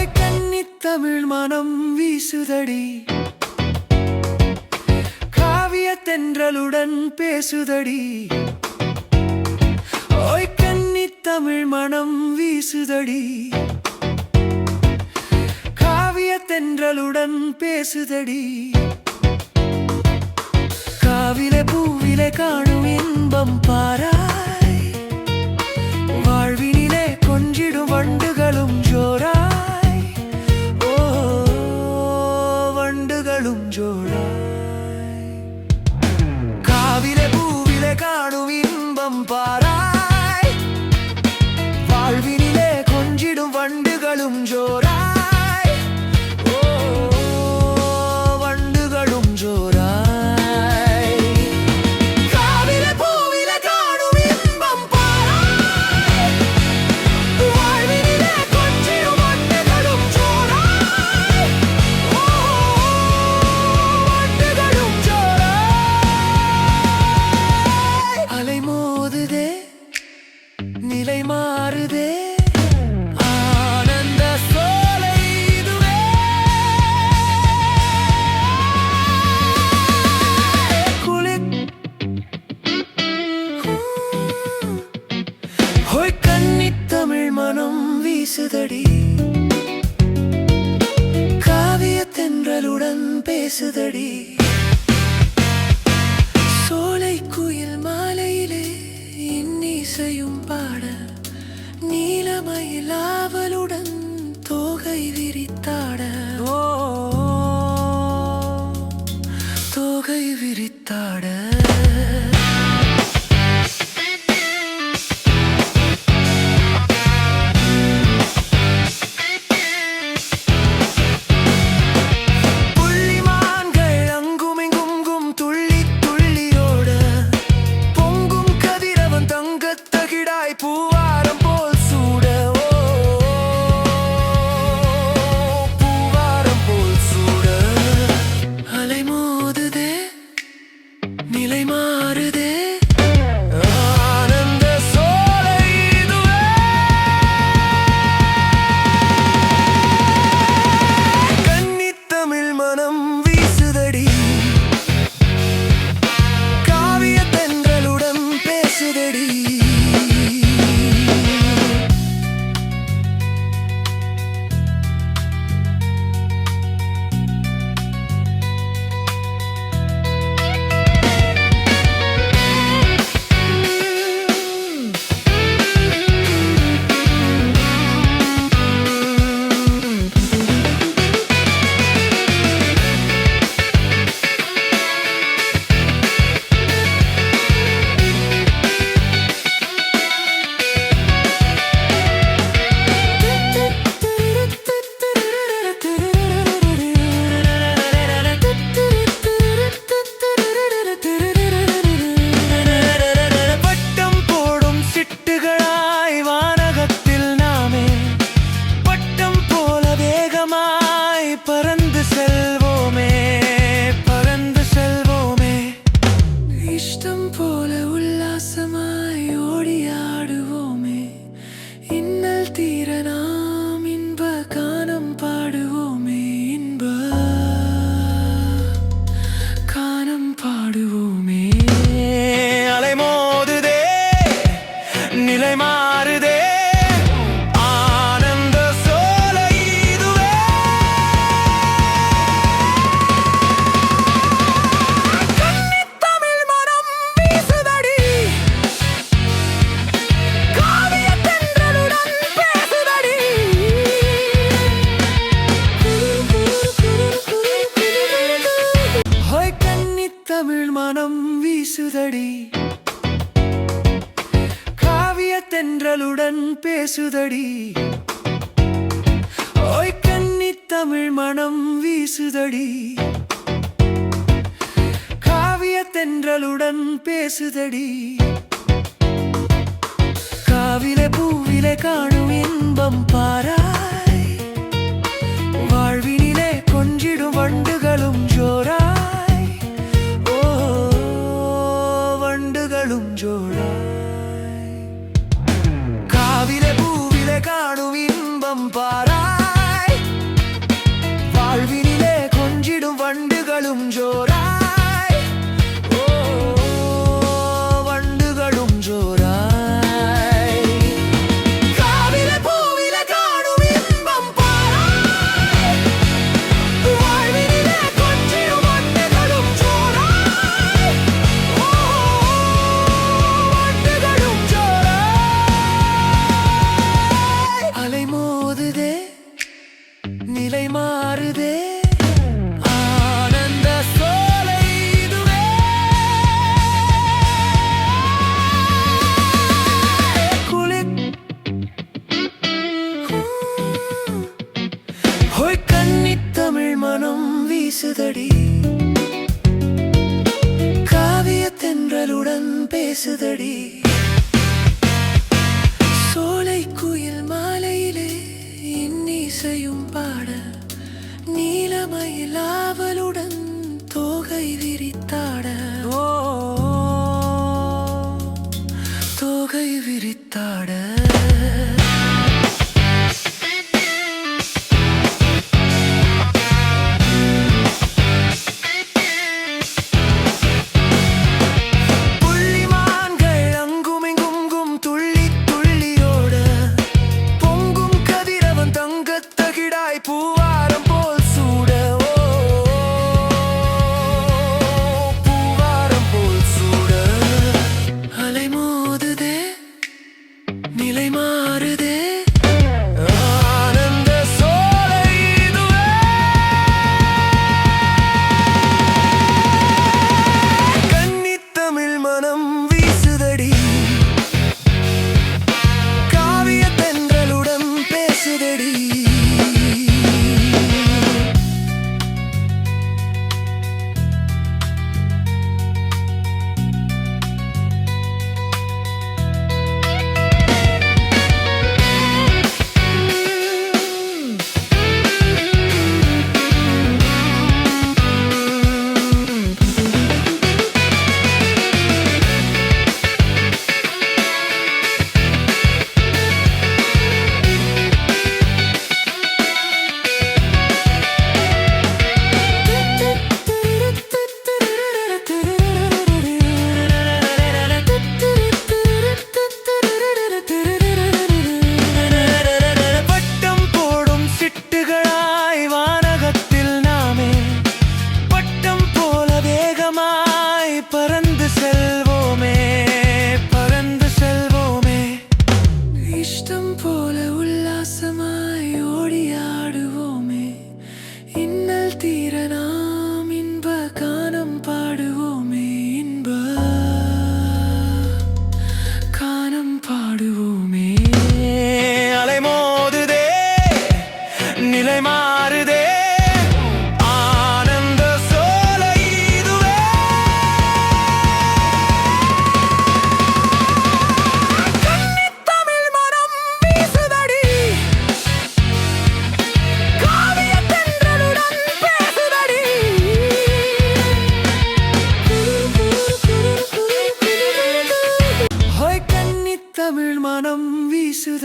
கோவை கண்ணி தமிழ் மனம் வீசுதடி. காவிய தென்றலுடன் பேசுதடி. ஓய் கண்ணி தமிழ் மனம் வீசுதடி. காவிய தென்றலுடன் பேசுதடி. காவில பூவில காணும் இன்பம் பாரா. தமிழ் மனம் வீசுதடி. காவிய தென்றலுடன் பேசுதடி. காவில பூவில காணும் இன்பம் பாராய். வாழ்வினிலே கொஞ்சிடும் வண்டுகளும் ஜோரா. வானம் வீசுதடி. காவிய தென்றலுடன் பேசுதடி. சோலை குயில் மாலையிலே இன்னிசையும் பாட நீலமயிலாவலுடன் தோகை விரித்தாட. ஓ. தோகை விரித்தாட.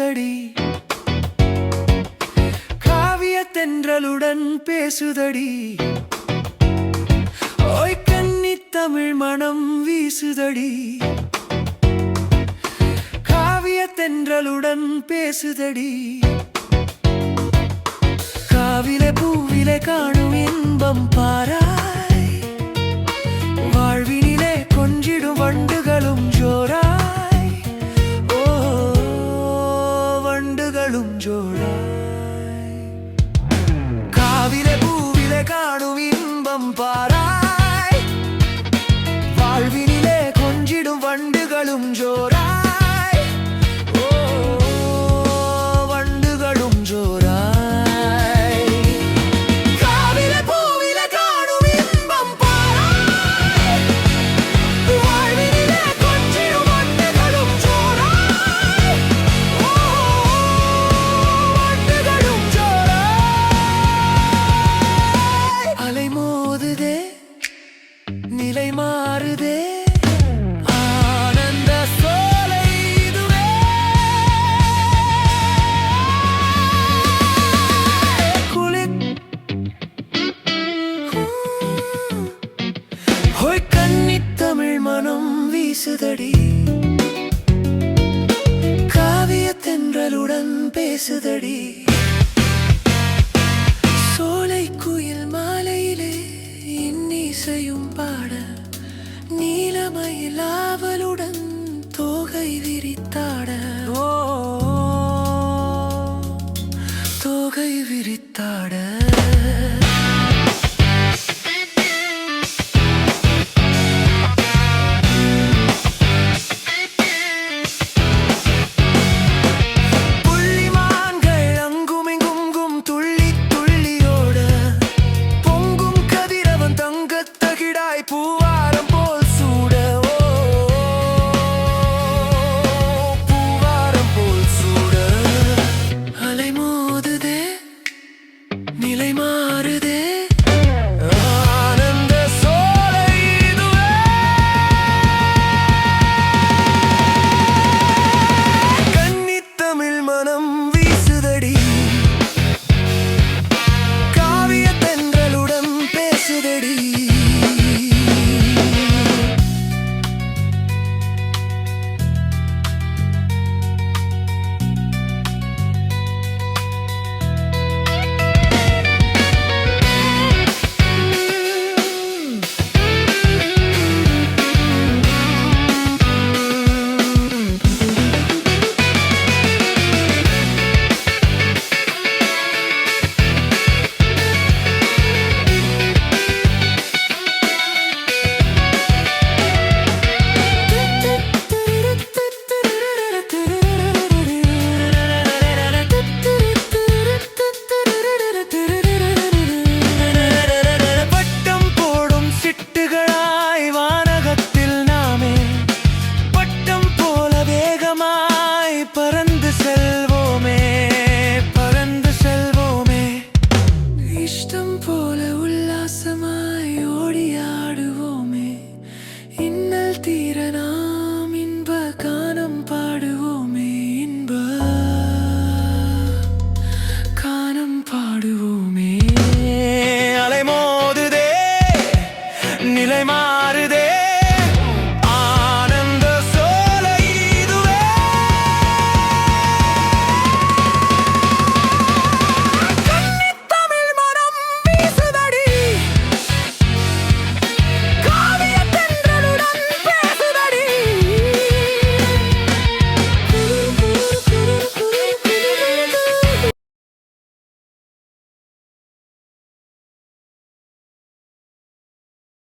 பேசுதடி. காவிய தென்றலுடன் பேசுதடி. ஓய் கன்னி தமிழ் மனம் வீசுதடி. காவிய தென்றலுடன் பேசுதடி. காவில பூவில காணும் இன்பம் பாரா. சோலை குயில் மாலையிலே இன்னிசையும் பாட நீலமயிலாவலுடன் தோகை விரித்தாட. ஓ. தோகை விரித்தாட.